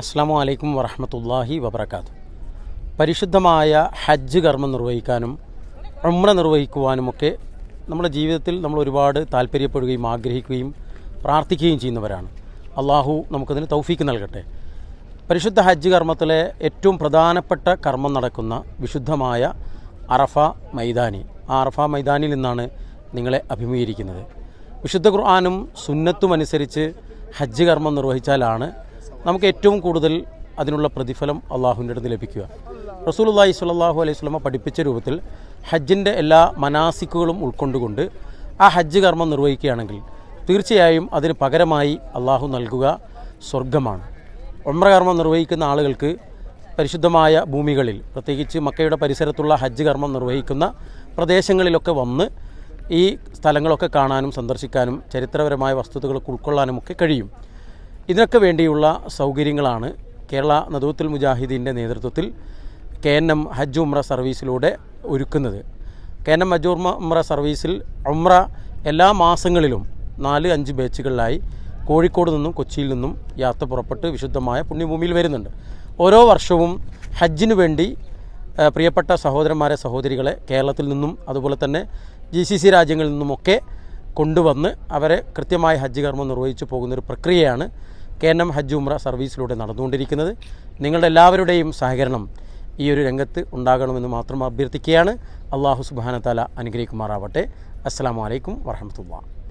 അസ്സാം അലൈക്കും വറഹമത്തല്ലാഹി വബർക്കാത്തു പരിശുദ്ധമായ ഹജ്ജ് കർമ്മം നിർവഹിക്കാനും ഉമ്ര നിർവഹിക്കുവാനുമൊക്കെ നമ്മുടെ ജീവിതത്തിൽ നമ്മൾ ഒരുപാട് താല്പര്യപ്പെടുകയും ആഗ്രഹിക്കുകയും പ്രാർത്ഥിക്കുകയും ചെയ്യുന്നവരാണ്. അള്ളാഹു നമുക്കതിന് തൗഫീക്ക് നൽകട്ടെ. പരിശുദ്ധ ഹജ്ജ് കർമ്മത്തിലെ ഏറ്റവും പ്രധാനപ്പെട്ട കർമ്മം നടക്കുന്ന വിശുദ്ധമായ അറഫ മൈതാനി. ആ അറഫ മൈതാനിയിൽ നിന്നാണ് നിങ്ങളെ അഭിമുഖീകരിക്കുന്നത്. വിശുദ്ധ ഖുർആാനും സുന്നത്തും അനുസരിച്ച് ഹജ്ജ് കർമ്മം നിർവഹിച്ചാലാണ് നമുക്ക് ഏറ്റവും കൂടുതൽ അതിനുള്ള പ്രതിഫലം അള്ളാഹുവിന്റെ അടുത്ത് ലഭിക്കുക. റസൂലുള്ളാഹി സ്വല്ലല്ലാഹു അലൈഹി സ്വലമ പഠിപ്പിച്ച രൂപത്തിൽ ഹജ്ജിന്റെ എല്ലാ മനാസിക്കുകളും ഉൾക്കൊണ്ടുകൊണ്ട് ആ ഹജ്ജ് കർമ്മം നിർവഹിക്കുകയാണെങ്കിൽ തീർച്ചയായും അതിന് പകരമായി അള്ളാഹു നൽകുക സ്വർഗമാണ് ഒമ്രകർമ്മം നിർവഹിക്കുന്ന ആളുകൾക്ക് പരിശുദ്ധമായ ഭൂമികളിൽ പ്രത്യേകിച്ച് മക്കയുടെ പരിസരത്തുള്ള ഹജ്ജ് കർമ്മം നിർവഹിക്കുന്ന പ്രദേശങ്ങളിലൊക്കെ വന്ന് ഈ സ്ഥലങ്ങളൊക്കെ കാണാനും സന്ദർശിക്കാനും ചരിത്രപരമായ വസ്തുതകളൊക്കെ ഉൾക്കൊള്ളാനുമൊക്കെ കഴിയും. ഇതിനൊക്കെ വേണ്ടിയുള്ള സൗകര്യങ്ങളാണ് കേരള നദൂത്തുൽ മുജാഹിദീന്റെ നേതൃത്വത്തിൽ കെ എൻ എം ഹജ്ജ് ഉമ്ര സർവീസിലൂടെ ഒരുക്കുന്നത്. കെ എൻ എം ഹജ്ജ് ഉമ്ര ഉമ്ര സർവീസിൽ ഉമ്ര എല്ലാ മാസങ്ങളിലും നാല് അഞ്ച് ബാച്ചുകളിലായി കോഴിക്കോട് നിന്നും കൊച്ചിയിൽ നിന്നും യാത്ര പുറപ്പെട്ട് വിശുദ്ധമായ പുണ്യഭൂമിയിൽ വരുന്നുണ്ട്. ഓരോ വർഷവും ഹജ്ജിനു വേണ്ടി പ്രിയപ്പെട്ട സഹോദരന്മാരെ സഹോദരികളെ കേരളത്തിൽ നിന്നും അതുപോലെ തന്നെ ജി സി സി രാജ്യങ്ങളിൽ നിന്നുമൊക്കെ കൊണ്ടുവന്ന് അവരെ കൃത്യമായ ഹജ്ജ് കർമ്മം നിർവഹിച്ചു പോകുന്നൊരു പ്രക്രിയയാണ് കെ എൻ എം ഹജ്ജ് ഉമ്ര സർവീസിലൂടെ നടന്നുകൊണ്ടിരിക്കുന്നത്. നിങ്ങളുടെ എല്ലാവരുടെയും സഹകരണം ഈ ഒരു രംഗത്ത് ഉണ്ടാകണമെന്ന് മാത്രം അഭ്യർത്ഥിക്കുകയാണ്. അള്ളാഹു സുബാനത്താല അനുഗ്രഹിക്കുമാറാവട്ടെ. അസ്സാം വലൈക്കും വർഹമത്തുള്ള